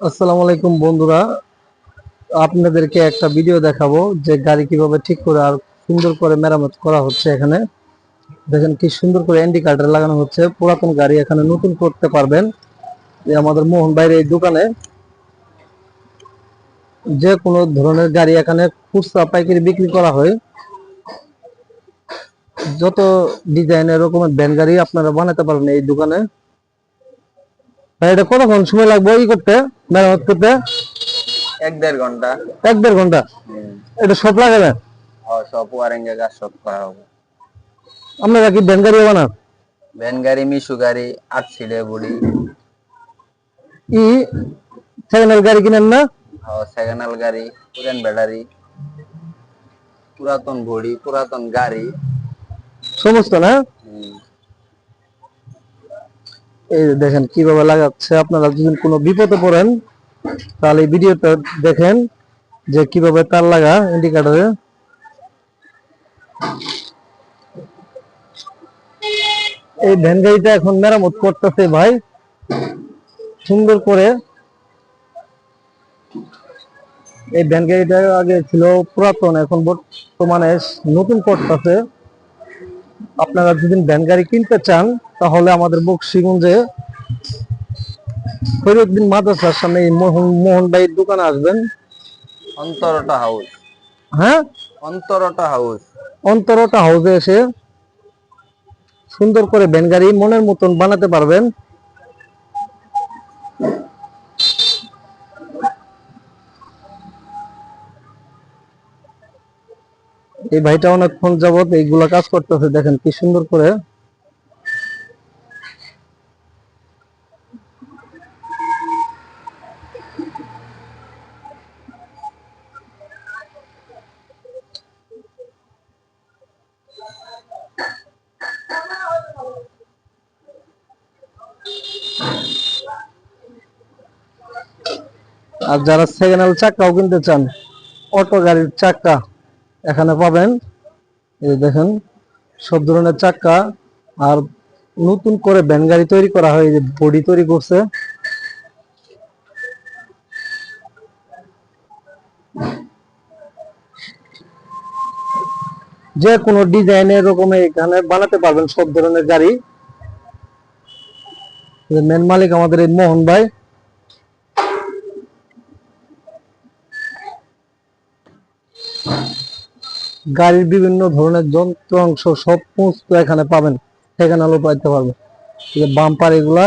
আসসালামু আলাইকুম বন্ধুরা। আপনাদেরকে একটা ভিডিও দেখাবো যে গাড়ি কীভাবে ঠিক করে আর সুন্দর করে মেরামত করা হচ্ছে এখানে। দেখেন কি সুন্দর করে ইন্ডিকেটর লাগানো হচ্ছে। পুরাতন গাড়ি এখানে নতুন করতে পারবেন। আমাদের মোহন বাইরে এই দোকানে যে কোনো ধরনের গাড়ি এখানে খুচরা পাইকারি বিক্রি করা হয়। যত ডিজাইনের রকমের ভ্যান গাড়ি আপনারা বানাতে পারবেন এই দোকানে। ভাই এটা কতক্ষণ সময় লাগবে? ই করতে মেরামত করতে? এক দেড় ঘণ্টা। এক দেড় ঘণ্টা? এটা সব লাগাবেন আর সব ওয়ারিং এর কাজ সব করা হবে। আপনারা কি ভ্যান গাড়ি বানান? ভ্যান গাড়ি মিশু গাড়ি আট সিটে বুড়ি ই সেকেন্ড গাড়ি কিনেন না? সেকেন্ড হ্যান্ড গাড়ি পুরান ব্যাটারি পুরাতন ঘড়ি পুরাতন গাড়ি। সমস্ত না? এই দেখেন কীভাবে লাগাচ্ছে, আপনারা যদি কোনো বিপদে পড়েন, তাহলে এই ভিডিওটা দেখেন যে কীভাবে তার লাগা ইন্ডিকেটরে এই ভ্যান গাড়িটা এখন মেরামত করতেছে ভাই। সুন্দর করে এই ভ্যান গাড়িটা আগে ছিল পুরাতন, এখন বর্তমানে নতুন করতেছে। আপনারা যদি ভ্যান গাড়ি কিনতে চান তাহলে আমাদের বক্সিগঞ্জে ফরিউদ্দিন মাদ্রাসার সামনে এই মোহন মোহন ভাইয়ের দোকানে আসবেন। অন্তরটা হাউস। হ্যাঁ? অন্তরটা হাউস। অন্তরটা হাউসে এসে সুন্দর করে ভ্যান গাড়ি মনের মতন বানাতে পারবেন। এই ভাইটা অনেকক্ষণ যাবত এইগুলা কাজ করতেছে, দেখেন কি সুন্দর করে। আর যারা সেকেন্ড হ্যান্ড চাক্কাও কিনতে চান, অটো গাড়ির চাক্কা। এখানে পাবেন, এই দেখেন, সব ধরনের চাক্কা, আর নতুন করে ভ্যান গাড়ি তৈরি করা হয় যে বডি তৈরি করছে। যে কোনো ডিজাইনের রকমের এখানে বানাতে পারবেন, সব ধরনের গাড়ি। মেন মালিক আমাদের এই মোহন ভাই। গাড়ির বিভিন্ন ধরনের যন্ত্র অংশ সব সমস্ত এখানে পাবেন, সেখানে আলো পাইতে পারবেন। বাম্পার এগুলা,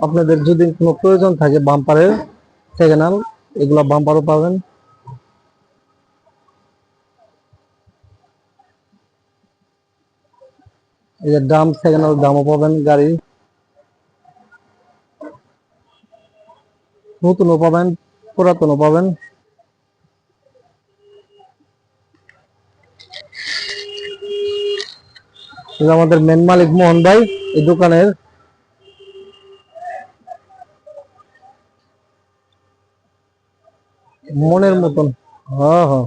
আপনাদের যদি কোনো প্রয়োজন থাকে বাম্পারের সেকেন্ড এগুলা বাম্পারও পাবেন। এই যে দাম সেকেন্ড দামও পাবেন গাড়ি। নতুনও পাবেন। পুরাতনও পাবেন। আমাদের মেন মালিক মোহন ভাই, এই দোকানের মনের মতন হ্যাঁ হ্যাঁ।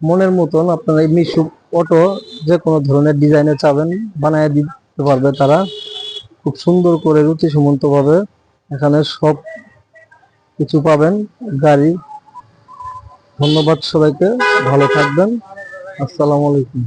মনের মতন আপনারা এই মিশু অটো যে কোনো ধরনের ডিজাইনে চাবেন, বানায় দিতে পারবে তারা। খুব সুন্দর করে রুচি সুমন্ত ভাবে এখানে সব কিছু পাবেন। গাড়ি ধন্যবাদ সবাইকে। ভালো থাকবেন। আসসালামু আলাইকুম।